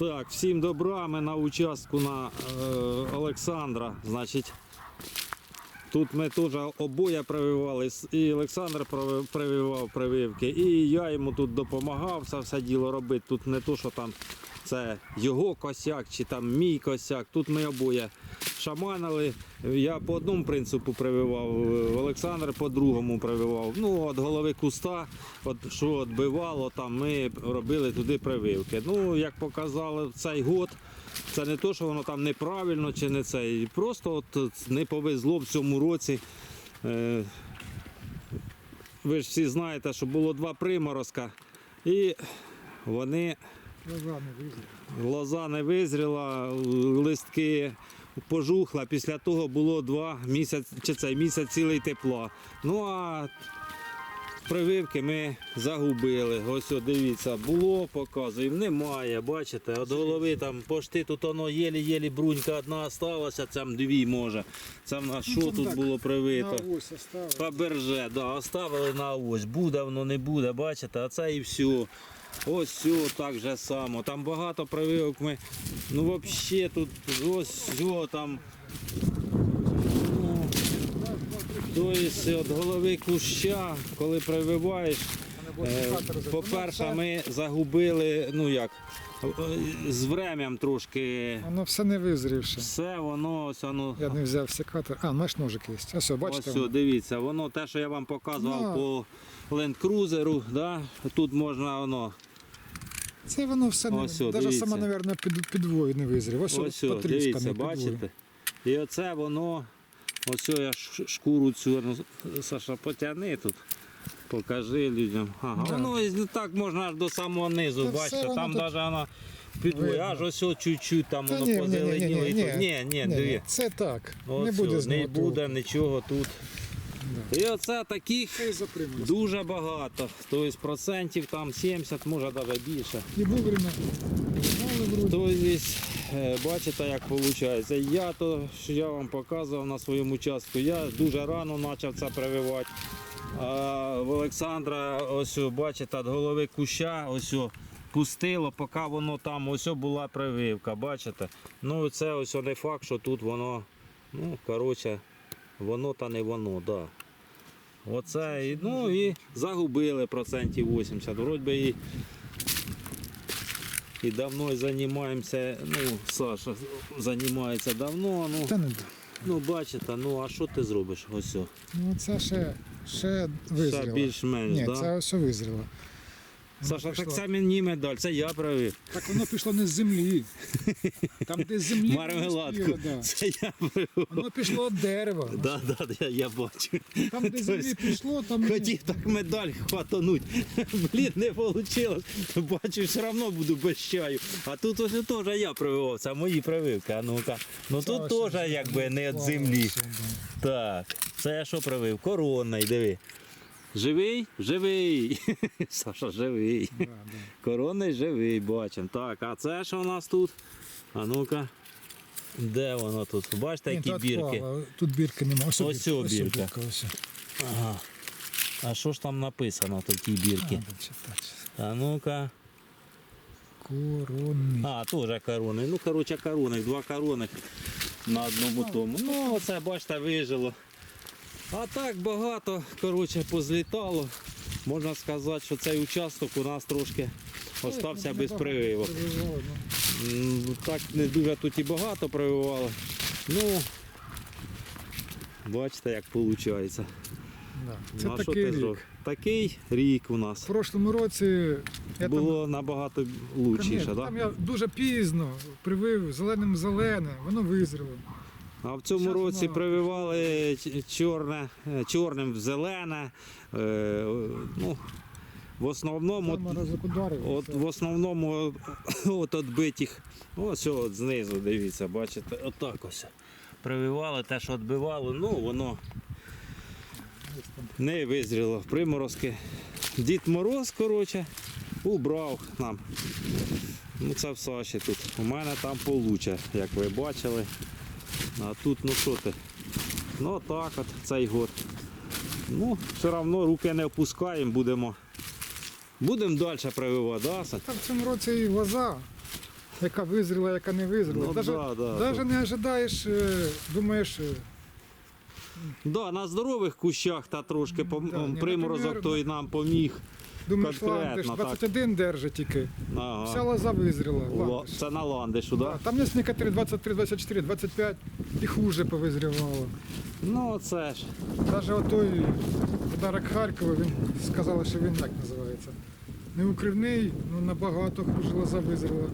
Так, всім добра. Ми на участку на е, Олександра. Значить, тут ми теж обоє прививали, і Олександр прививав прививки, і я йому тут допомагав це все діло робити. Тут не то, що там це його косяк чи там мій косяк. Тут ми обоє шаманили. Я по одному принципу прививав, е, Олександр по другому прививав. Ну, от голови куста, от що відбивало, там ми робили туди прививки. Ну, як показало цей год, це не то, що воно там неправильно чи не це. Просто от не повезло в цьому році. Е, Ви ж всі знаєте, що було два приморозка, і вони лоза не визріла, листки пожухла. Після того було два місяці, чи цей місяць цілий тепла. Ну а прививки ми загубили. Ось о, дивіться, було, показуємо, немає. Бачите, від голови там пошти тут воно єлі-єлі брунька одна осталася, там дві може. Це в нас що це тут так, було привито? На ось оставили. Фаберже, да, оставили на ось. Буде воно, не буде, бачите, а це і все. Ось так же само. Там багато прививок ми. Ну взагалі тут ось там. Ну, Тобто від голови куща, коли прививаєш, по-перше, ми загубили, ну як, е, з врем'ям трошки. Воно все не визрівше. Все воно, ось воно. Я не взяв секатор. А, маєш ножик є. Ось, Ось бачите? все, дивіться, воно те, що я вам показував Ну. по ленд-крузеру, да? тут можна воно. Це воно все не Ось, о, Навіть сама, мабуть, під, підвою не визрів. Ось, Ось, ось дивіться, бачите? І оце воно, ось я шкуру цю, Саша, потягни тут. Покажи людям. Ага, Да. воно і так можна аж до самого низу, Та все бачите, воно там тут навіть воно підвоє, видно. аж ось о, чуть-чуть там Та воно ні, ні, ні, позеленіло. ні, і ні, тут- ні, ні, це так. От не буде не буде нічого тут. І оце таких. Дуже багато. Тобто процентів там 70, може навіть більше. І вовремя. Вроді. Тобто, е, бачите, як виходить. Я то, що я вам показував на своєму участку, я дуже рано почав це прививати. В Олександра, ось бачите, від голови куща, ось пустило, поки воно там ось була прививка, бачите? Ну це ось не факт, що тут воно, ну, коротше, воно та не воно, да. Оце, і, ну і загубили процентів 80. Вроді би і і давно займаємося, ну, Саша займається давно, ну, Та не ну бачите, ну а що ти зробиш? Ось. Ну це ще, ще Ще більш-менш, Ні, да? це ось визріло. Саша, так це мені медаль, це я правив. Так воно пішло не з землі. Там, де з землі. Мармеладку. да. Це я правив. Воно пішло від дерева. Да, да, я, я бачу. Там, де землі пішло, там. Хотів так медаль хватануть. Блін, не вийшло. Бачу, все одно буду без чаю. А тут ось теж я прививав, це мої прививки. А ну-ка. Ну тут теж якби не від землі. Так, це я що привив? Коронний, диви. Живий? Живий. Саша живий. Да, да. Коронний живий, бачимо. Так, а це що у нас тут? А ну-ка. Де воно тут? Бачите, які тут бірки? впало, Тут бірки немає. Ось, Ось бірка, ось бірка. ось. Ага. А що ж там написано в тій А, бірки? А ну-ка. Коронний. А, теж корони. Ну, коротше, корони, два корони на одному тому. Ну, оце, бачите, вижило. А так багато, коротше, позлітало. Можна сказати, що цей участок у нас трошки остався без прививок. Ну. М, Так не дуже тут і багато прививали. Ну, бачите, як виходить. Да. Це Ну, а що такий ти рік. Такий рік у В прошлому році я Було набагато там, там, так? там я дуже пізно привив зеленим зелене, воно визріло. А в цьому році прививали чорне, е, чорним в зелене. е, Ну, в основному, от, в основному от відбитих, ось от знизу, дивіться, бачите, отак ось. Прививали те, що відбивало, ну воно не визріло в приморозки. Дід Мороз, коротше, убрав нам. Ну це в Саші тут. У мене там получе, як ви бачили. А тут ну що ти? Ну так от цей год. Ну, все одно руки не опускаємо, будемо. Будемо далі прививати, да, Сань? Та в цьому році і лоза яка визріла, яка не визріла. Ну, даже да, да, даже не ожидаєш, е, думаєш, е, Да, на здорових кущах та трошки Да, приморозок той нам поміг. Думаєш, Конкретно, ландиш, так. 21 держить тільки. Вся лоза визріла. Ла- ландиш. Це на ландишу, Да, да? Там є некоторі 23, 24, 25 і хуже повизрівало. Ну це ж. Навіть отой подарок Харкова, він сказали, що він так називається. Не укривний, ну набагато хуже лоза визріла.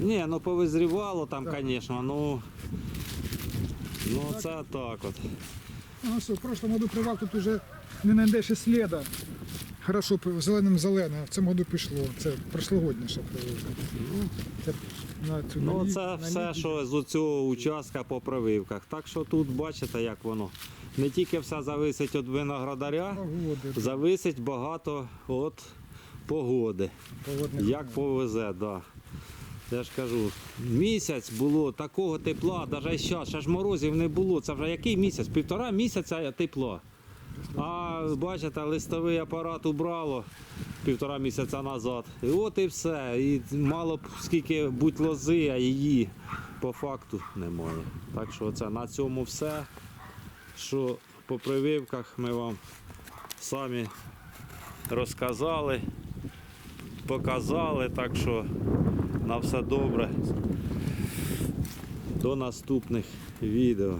Ні, ну повизрівало там, Так. звісно, ну. Ну це так от. Ну що, в прошлом году привав тут уже не знайдеш і сліда. Хорошо, зеленим зелене, а в цьому году пішло. Це прошлогодня ще. Це на цю Ну на лі- це на все, літі. що з цього участка по прививках. Так що тут бачите, як воно. Не тільки все зависить від виноградаря, Погоди. зависить багато від погоди. погодних Як умов. повезе, да. Я ж кажу, місяць було такого тепла, навіть зараз, ще ж морозів не було. Це вже який місяць? Півтора місяця тепла. А бачите, листовий апарат убрало півтора місяця назад. І от і все. І мало б скільки будь лози, а її по факту немає. Так що це на цьому все. Що по прививках ми вам самі розказали, показали. Так що на все добре. До наступних відео.